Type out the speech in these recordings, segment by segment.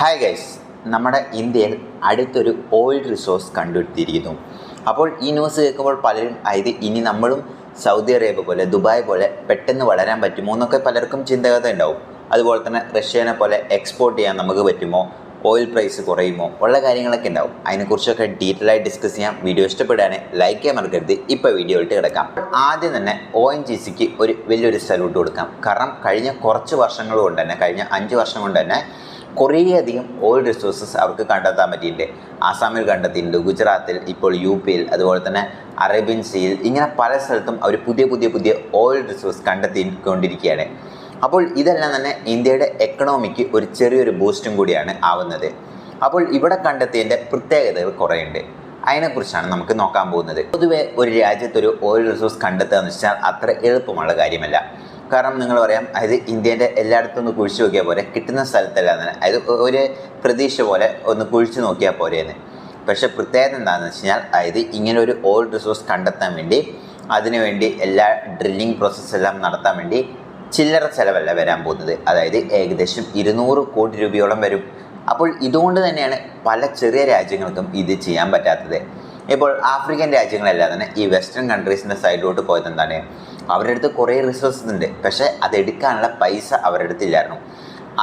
Hi guys നമ്മുടെ ഇന്ത്യയിൽ അടുത്തൊരു ഓയിൽ റിസോഴ്സ് കണ്ടുപിടുത്തിയിരിക്കുന്നു അപ്പോൾ ഈ ന്യൂസ് കേൾക്കുമ്പോൾ പലരും അതായത് ഇനി നമ്മളും സൗദി അറേബ്യ പോലെ ദുബായ് പോലെ പെട്ടെന്ന് വളരാൻ പറ്റുമോ എന്നൊക്കെ പലർക്കും ചിന്തകത ഉണ്ടാവും. അതുപോലെ തന്നെ റഷ്യനെ പോലെ എക്സ്പോർട്ട് ചെയ്യാൻ നമുക്ക് പറ്റുമോ? ഓയിൽ പ്രൈസ് കുറയുമോ? ഉള്ള കാര്യങ്ങളൊക്കെ ഉണ്ടാവും. അതിനെക്കുറിച്ചൊക്കെ ഡീറ്റെയിൽ ആയി ഡിസ്കസ് ചെയ്യാം. വീഡിയോ ഇഷ്ടപ്പെടുകയാണെങ്കിൽ ലൈക്ക് ചെയ്യാൻ മറക്കരുത്. ഇപ്പോൾ വീഡിയോ ഇട്ട് കിടക്കാം. ആദ്യം തന്നെ ഒ എൻ ജി സിക്ക് ഒരു വലിയൊരു സല്യൂട്ട് കൊടുക്കാം. കാരണം കഴിഞ്ഞ കുറച്ച് വർഷങ്ങൾ കൊണ്ട് തന്നെ കഴിഞ്ഞ അഞ്ച് വർഷം കൊണ്ട് തന്നെ കുറേയധികം ഓയിൽ റിസോഴ്സസ് അവർക്ക് കണ്ടെത്താൻ പറ്റിയിട്ടുണ്ട് ആസാമിൽ കണ്ടെത്തിയിട്ടുണ്ട് ഗുജറാത്തിൽ ഇപ്പോൾ യു പിയിൽ അതുപോലെ തന്നെ അറേബ്യൻ സീയിൽ ഇങ്ങനെ പല സ്ഥലത്തും അവർ പുതിയ പുതിയ പുതിയ ഓയിൽ റിസോഴ്സ് കണ്ടെത്തിക്കൊണ്ടിരിക്കുകയാണ്. അപ്പോൾ ഇതെല്ലാം തന്നെ ഇന്ത്യയുടെ എക്കണോമിക്ക് ഒരു ചെറിയൊരു ബൂസ്റ്റും കൂടിയാണ് ആവുന്നത്. അപ്പോൾ ഇവിടെ കണ്ടെത്തിയതിന്റെ പ്രത്യേകതകൾ കുറേയുണ്ട്. അതിനെക്കുറിച്ചാണ് നമുക്ക് നോക്കാൻ പോകുന്നത്. പൊതുവേ ഒരു രാജ്യത്തൊരു ഓയിൽ റിസോഴ്സ് കണ്ടെത്തുക എന്ന് വെച്ചാൽ അത്ര എളുപ്പമുള്ള കാര്യമല്ല. കാരണം നിങ്ങൾ പറയാം അതായത് ഇന്ത്യന്റെ എല്ലായിടത്തും ഒന്ന് കുഴിച്ചു നോക്കിയാൽ പോലെ കിട്ടുന്ന സ്ഥലത്തല്ല തന്നെ. അതായത് ഒരു പ്രതീക്ഷ പോലെ ഒന്ന് കുഴിച്ചു നോക്കിയാൽ പോരെയെന്ന് പക്ഷേ പ്രത്യേകത എന്താണെന്ന് വെച്ച് കഴിഞ്ഞാൽ അതായത് ഇങ്ങനെ ഒരു ഓൾഡ് റിസോഴ്സ് കണ്ടെത്താൻ വേണ്ടി അതിനുവേണ്ടി എല്ലാ ഡ്രില്ലിംഗ് പ്രോസസ്സ് എല്ലാം നടത്താൻ വേണ്ടി ചില്ലറ ചിലവല്ല വരാൻ പോകുന്നത്. അതായത് ഏകദേശം ഇരുന്നൂറ് കോടി രൂപയോളം വരും. അപ്പോൾ ഇതുകൊണ്ട് തന്നെയാണ് പല ചെറിയ രാജ്യങ്ങൾക്കും ഇത് ചെയ്യാൻ പറ്റാത്തത്. ഇപ്പോൾ ആഫ്രിക്കൻ രാജ്യങ്ങളെല്ലാം തന്നെ ഈ വെസ്റ്റേൺ കൺട്രീസിന്റെ സൈഡിലോട്ട് പോയത് എന്താണ്? അവരുടെ അടുത്ത് കുറേ റിസോഴ്സസ് ഉണ്ട്. പക്ഷേ അത് എടുക്കാനുള്ള പൈസ അവരുടെ അടുത്തില്ലായിരുന്നു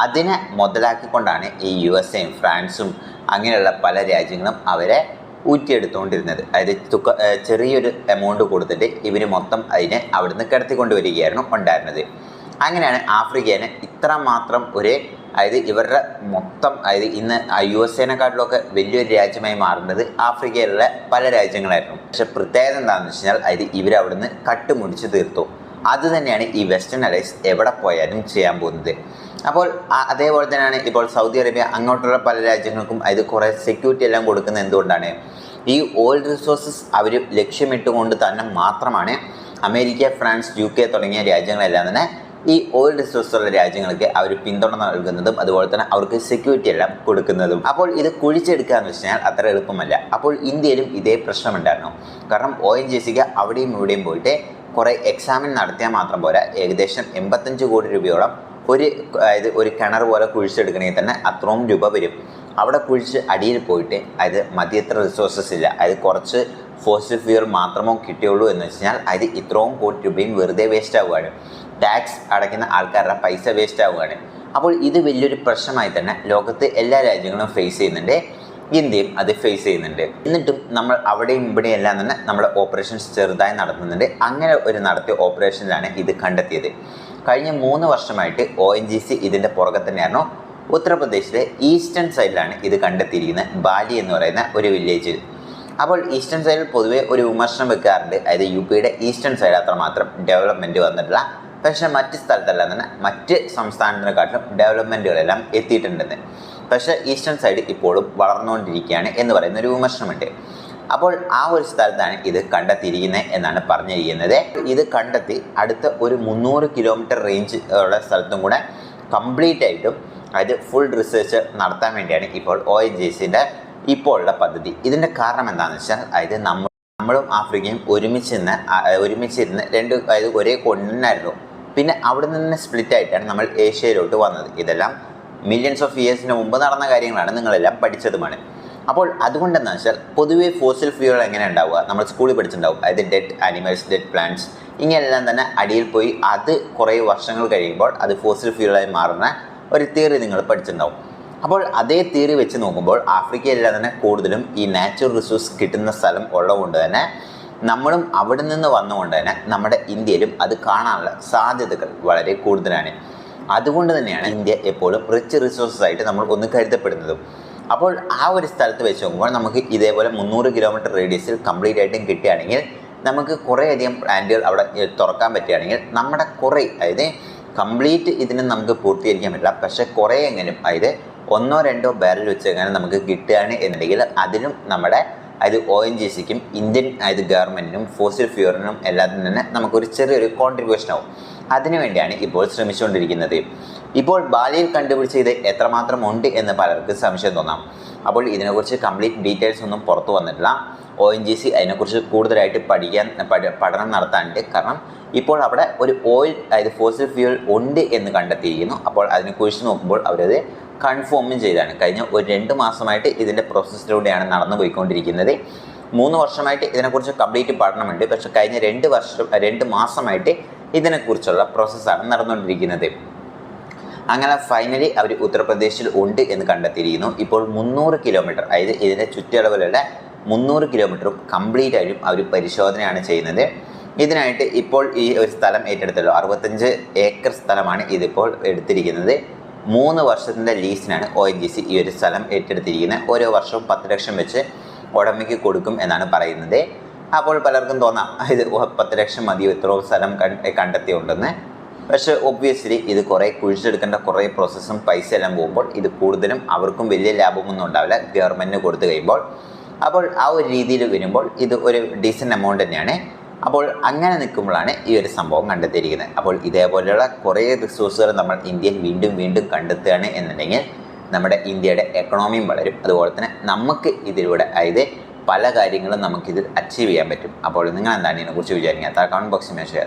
അതിനെ മുതലാക്കിക്കൊണ്ടാണ് ഈ യു എസ് എയും ഫ്രാൻസും അങ്ങനെയുള്ള പല രാജ്യങ്ങളും അവരെ ഊറ്റിയെടുത്തുകൊണ്ടിരുന്നത് അതായത് തുക ചെറിയൊരു എമൗണ്ട് കൊടുത്തിട്ട് ഇവർ മൊത്തം അതിനെ അവിടുന്ന് കിടത്തിക്കൊണ്ടുവരികയായിരുന്നു ഉണ്ടായിരുന്നത്. അങ്ങനെയാണ് ആഫ്രിക്കേനെ ഇത്ര മാത്രം ഒരു അതായത് ഇവരുടെ മൊത്തം അതായത് ഇന്ന് യു എസ് എനെക്കാട്ടിലൊക്കെ വലിയൊരു രാജ്യമായി മാറുന്നത് ആഫ്രിക്കയിലുള്ള പല രാജ്യങ്ങളായിരുന്നു. പക്ഷെ പ്രത്യേകത എന്താണെന്ന് വെച്ച് കഴിഞ്ഞാൽ അതായത് ഇവരവിടുന്ന് കട്ടുമുടിച്ച് തീർത്തു. അത് തന്നെയാണ് ഈ വെസ്റ്റേൺ അലൈസ് എവിടെ പോയാലും ചെയ്യാൻ പോകുന്നത്. അപ്പോൾ അതേപോലെ തന്നെയാണ് ഇപ്പോൾ സൗദി അറേബ്യ അങ്ങോട്ടുള്ള പല രാജ്യങ്ങൾക്കും അത് കുറേ സെക്യൂരിറ്റി എല്ലാം കൊടുക്കുന്നത് എന്തുകൊണ്ടാണ്? ഈ ഓയിൽ റിസോഴ്സസ് അവർ ലക്ഷ്യമിട്ടുകൊണ്ട് തന്നെ മാത്രമാണ് അമേരിക്ക ഫ്രാൻസ് യു കെ തുടങ്ങിയ രാജ്യങ്ങളെല്ലാം തന്നെ ഈ ഓയിൽ റിസോഴ്സ് ഉള്ള രാജ്യങ്ങൾക്ക് അവർ പിന്തുണ നൽകുന്നതും അതുപോലെ തന്നെ അവർക്ക് സെക്യൂരിറ്റി എല്ലാം കൊടുക്കുന്നതും. അപ്പോൾ ഇത് കുഴിച്ചെടുക്കുക എന്ന് വെച്ചാൽ അത്ര എളുപ്പമല്ല. അപ്പോൾ ഇന്ത്യയിലും ഇതേ പ്രശ്നമുണ്ടായിരുന്നു. കാരണം ഒ എൻ ജി സിക്ക് അവിടെയും ഇവിടെയും പോയിട്ട് കുറേ എക്സാമിൻ നടത്തിയാൽ മാത്രം പോരാ. ഏകദേശം എൺപത്തഞ്ച് കോടി രൂപയോളം ഒരു അതായത് ഒരു കിണർ പോലെ കുഴിച്ചെടുക്കണമെങ്കിൽ തന്നെ അത്രയും രൂപ വരും. അവിടെ കുഴിച്ച് അടിയിൽ പോയിട്ട് അതായത് മതിയത്ര റിസോഴ്സസ് ഇല്ല. അതായത് കുറച്ച് ഫോസിൽ ഫ്യൂർ മാത്രമോ കിട്ടിയുള്ളൂ എന്ന് വെച്ച് കഴിഞ്ഞാൽ അത് ഇത്രയും കോടി രൂപയും വെറുതെ വേസ്റ്റ് ആവുകയാണ്. ടാക്സ് അടയ്ക്കുന്ന ആൾക്കാരുടെ പൈസ വേസ്റ്റ് ആവുകയാണ്. അപ്പോൾ ഇത് വലിയൊരു പ്രശ്നമായി തന്നെ ലോകത്ത് എല്ലാ രാജ്യങ്ങളും ഫേസ് ചെയ്യുന്നുണ്ട്. ഇന്ത്യയും അത് ഫേസ് ചെയ്യുന്നുണ്ട്. എന്നിട്ടും നമ്മൾ അവിടെയും ഇവിടെയും എല്ലാം തന്നെ നമ്മുടെ ഓപ്പറേഷൻസ് ചെറുതായി നടത്തുന്നുണ്ട്. അങ്ങനെ ഒരു നടത്തിയ ഓപ്പറേഷനിലാണ് ഇത് കണ്ടെത്തിയത്. കഴിഞ്ഞ മൂന്ന് വർഷമായിട്ട് ഒ എൻ ജി സി ഇതിന്റെ പുറകെ തന്നെയായിരുന്നു. ഉത്തർപ്രദേശിലെ ഈസ്റ്റേൺ സൈഡിലാണ് ഇത് കണ്ടെത്തിയിരിക്കുന്നത്. ബാലി എന്ന് പറയുന്ന ഒരു വില്ലേജിൽ അപ്പോൾ ഈസ്റ്റേൺ സൈഡിൽ പൊതുവേ ഒരു വിമർശനം വെക്കാറുണ്ട്. അതായത് യു പിയുടെ ഈസ്റ്റേൺ സൈഡ് അത്രമാത്രം ഡെവലപ്മെന്റ് വന്നിട്ടില്ല. പക്ഷേ മറ്റ് സ്ഥലത്തെല്ലാം തന്നെ മറ്റ് സംസ്ഥാനത്തിനെക്കാട്ടിലും ഡെവലപ്മെന്റുകളെല്ലാം എത്തിയിട്ടുണ്ടെന്ന്. പക്ഷേ ഈസ്റ്റേൺ സൈഡ് ഇപ്പോഴും വളർന്നുകൊണ്ടിരിക്കുകയാണ് എന്ന് പറയുന്ന ഒരു വിമർശനമുണ്ട്. അപ്പോൾ ആ ഒരു സ്ഥലത്താണ് ഇത് കണ്ടെത്തിയിരിക്കുന്നത് എന്നാണ് പറഞ്ഞിരിക്കുന്നത്. ഇത് കണ്ടെത്തി അടുത്ത ഒരു മുന്നൂറ് കിലോമീറ്റർ റേഞ്ച് ഉള്ള സ്ഥലത്തും കൂടെ കംപ്ലീറ്റ് ആയിട്ടും അതായത് ഫുൾ റിസർച്ച് നടത്താൻ വേണ്ടിയാണ് ഇപ്പോൾ ഒ എൻ ജി സിന്റെ ഇപ്പോഴുള്ള പദ്ധതി. ഇതിന്റെ കാരണം എന്താണെന്ന് വെച്ചാൽ അതായത് നമ്മൾ നമ്മളും ആഫ്രിക്കയും ഒരുമിച്ചിരുന്ന് ഒരുമിച്ചിരുന്ന് രണ്ട് അതായത് ഒരേ കൊണ്ടിനായിരുന്നു പിന്നെ അവിടെ നിന്ന് സ്പ്ലിറ്റ് ആയിട്ടാണ് നമ്മൾ ഏഷ്യയിലോട്ട് വന്നത്. ഇതെല്ലാം മില്യൺസ് ഓഫ് ഇയേഴ്സിന് മുമ്പ് നടന്ന കാര്യങ്ങളാണ് നിങ്ങളെല്ലാം പഠിച്ചതുമാണ്. അപ്പോൾ അതുകൊണ്ടെന്ന് വെച്ചാൽ പൊതുവേ ഫോസിൽ ഫ്യൂകൾ എങ്ങനെ ഉണ്ടാവുക? നമ്മൾ സ്കൂളിൽ പഠിച്ചിട്ടുണ്ടാവും. അതായത് ഡെഡ് ആനിമൽസ് ഡെഡ് പ്ലാന്റ്സ് ഇങ്ങനെയെല്ലാം തന്നെ അടിയിൽ പോയി അത് കുറേ വർഷങ്ങൾ കഴിയുമ്പോൾ അത് ഫോസിൽ ഫ്യൂളായി മാറുന്ന ഒരു തിയറി നിങ്ങൾ പഠിച്ചിട്ടുണ്ടാവും. അപ്പോൾ അതേ തിയറി വെച്ച് നോക്കുമ്പോൾ ആഫ്രിക്കയിലെല്ലാം തന്നെ കൂടുതലും ഈ നാച്ചുറൽ റിസോഴ്സ് കിട്ടുന്ന സ്ഥലം ഉള്ളതുകൊണ്ട് തന്നെ നമ്മളും അവിടെ നിന്ന് വന്നുകൊണ്ട് തന്നെ നമ്മുടെ ഇന്ത്യയിലും അത് കാണാനുള്ള സാധ്യതകൾ വളരെ കൂടുതലാണ്. അതുകൊണ്ട് തന്നെയാണ് ഇന്ത്യ എപ്പോഴും റിച്ച് റിസോഴ്സസ് ആയിട്ട് നമ്മൾ ഒന്ന് കരുതപ്പെടുന്നതും. അപ്പോൾ ആ ഒരു സ്ഥലത്ത് വെച്ച് നോക്കുമ്പോൾ നമുക്ക് ഇതേപോലെ മുന്നൂറ് കിലോമീറ്റർ റേഡിയസിൽ കംപ്ലീറ്റ് ആയിട്ടും കിട്ടുകയാണെങ്കിൽ നമുക്ക് കുറേയധികം പ്ലാന്റുകൾ അവിടെ തുറക്കാൻ പറ്റുകയാണെങ്കിൽ നമ്മുടെ കുറേ അതായത് കംപ്ലീറ്റ് ഇതിനെ നമുക്ക് പൂർത്തീകരിക്കാൻ പറ്റില്ല. പക്ഷേ കുറേ എങ്കിലും അതായത് ഒന്നോ രണ്ടോ ബാരൽ വെച്ച് എങ്ങനെ നമുക്ക് കിട്ടുകയാണ് എന്നുണ്ടെങ്കിൽ അതിലും നമ്മുടെ അതായത് ഒ എൻ ജി സിക്കും ഇന്ത്യൻ അതായത് ഗവൺമെന്റിനും ഫോസിൽ ഫ്യൂറിനും എല്ലാത്തിനും തന്നെ നമുക്കൊരു ചെറിയൊരു കോൺട്രിബ്യൂഷൻ ആവും. അതിനുവേണ്ടിയാണ് ഇപ്പോൾ ശ്രമിച്ചുകൊണ്ടിരിക്കുന്നത്. ഇപ്പോൾ ബാലിയിൽ കണ്ടുപിടിച്ച് ഇത് എത്രമാത്രം ഉണ്ട് എന്ന് പലർക്കും സംശയം തോന്നാം. അപ്പോൾ ഇതിനെക്കുറിച്ച് കംപ്ലീറ്റ് ഡീറ്റെയിൽസ് ഒന്നും പുറത്തു വന്നിട്ടില്ല. ഒ എൻ ജി സി അതിനെക്കുറിച്ച് കൂടുതലായിട്ട് പഠിക്കാൻ പഠനം നടത്താനുണ്ട്. കാരണം ഇപ്പോൾ അവിടെ ഒരു ഓയിൽ അതായത് ഫോസിൽ ഫ്യൂൽ ഉണ്ട് എന്ന് കണ്ടെത്തിയിരിക്കുന്നു. അപ്പോൾ അതിനെക്കുറിച്ച് നോക്കുമ്പോൾ അവരത് കൺഫേമും ചെയ്താണ്. കഴിഞ്ഞ ഒരു രണ്ട് മാസമായിട്ട് ഇതിന്റെ പ്രോസസ്സിലൂടെയാണ് നടന്നു പോയിക്കൊണ്ടിരിക്കുന്നത്. മൂന്ന് വർഷമായിട്ട് ഇതിനെക്കുറിച്ച് കംപ്ലീറ്റ് പഠനമുണ്ട്. പക്ഷേ കഴിഞ്ഞ രണ്ട് വർഷം രണ്ട് മാസമായിട്ട് ഇതിനെക്കുറിച്ചുള്ള പ്രോസസ്സാണ് നടന്നുകൊണ്ടിരിക്കുന്നത്. അങ്ങനെ ഫൈനലി അവർ ഉത്തർപ്രദേശിൽ ഉണ്ട് എന്ന് കണ്ടെത്തിയിരിക്കുന്നു. ഇപ്പോൾ മുന്നൂറ് കിലോമീറ്റർ അതായത് ഇതിന്റെ ചുറ്റളവിലുള്ള മുന്നൂറ് കിലോമീറ്ററും കംപ്ലീറ്റ് ആയിട്ടും അവർ പരിശോധനയാണ് ചെയ്യുന്നത്. ഇതിനായിട്ട് ഇപ്പോൾ ഈ ഒരു സ്ഥലം ഏറ്റെടുത്തല്ലോ അറുപത്തഞ്ച് ഏക്കർ സ്ഥലമാണ് ഇതിപ്പോൾ എടുത്തിരിക്കുന്നത്. മൂന്ന് വർഷത്തിന്റെ ലീസിനാണ് ഒ എൻ ജി സി ഈ ഒരു സ്ഥലം ഏറ്റെടുത്തിരിക്കുന്നത്. ഓരോ വർഷവും പത്ത് ലക്ഷം വെച്ച് ഉടമയ്ക്ക് കൊടുക്കും എന്നാണ് പറയുന്നത്. അപ്പോൾ പലർക്കും തോന്നാം ഇത് പത്ത് ലക്ഷം മതി ഇത്രയോ സ്ഥലം കണ്ട് കണ്ടെത്തിയുണ്ടെന്ന് പക്ഷേ ഒബ്വിയസ്ലി ഇത് കുറേ കുഴിച്ചെടുക്കേണ്ട കുറേ പ്രോസസ്സും പൈസ എല്ലാം പോകുമ്പോൾ ഇത് കൂടുതലും അവർക്കും വലിയ ലാഭമൊന്നും ഉണ്ടാവില്ല ഗവൺമെന്റിന് കൊടുത്തു കഴിയുമ്പോൾ. അപ്പോൾ ആ ഒരു രീതിയിൽ വരുമ്പോൾ ഇത് ഒരു ഡീസന്റ് എമൗണ്ട് തന്നെയാണ്. അപ്പോൾ അങ്ങനെ നിൽക്കുമ്പോഴാണ് ഈ ഒരു സംഭവം കണ്ടെത്തിയിരിക്കുന്നത്. അപ്പോൾ ഇതേപോലെയുള്ള കുറേ റിസോഴ്സുകൾ നമ്മൾ ഇന്ത്യയിൽ വീണ്ടും വീണ്ടും കണ്ടെത്തുകയാണ് എന്നുണ്ടെങ്കിൽ നമ്മുടെ ഇന്ത്യയുടെ എക്കണോമിയും വളരും. അതുപോലെ തന്നെ നമുക്ക് ഇതിലൂടെ അതായത് പല കാര്യങ്ങളും നമുക്കിതിൽ അച്ചീവ് ചെയ്യാൻ പറ്റും. അപ്പോൾ നിങ്ങൾ എന്താണ് ഇതിനെക്കുറിച്ച് വിചാരിക്കുക കമന്റ് ബോക്സിൽ മെസ്സേജ്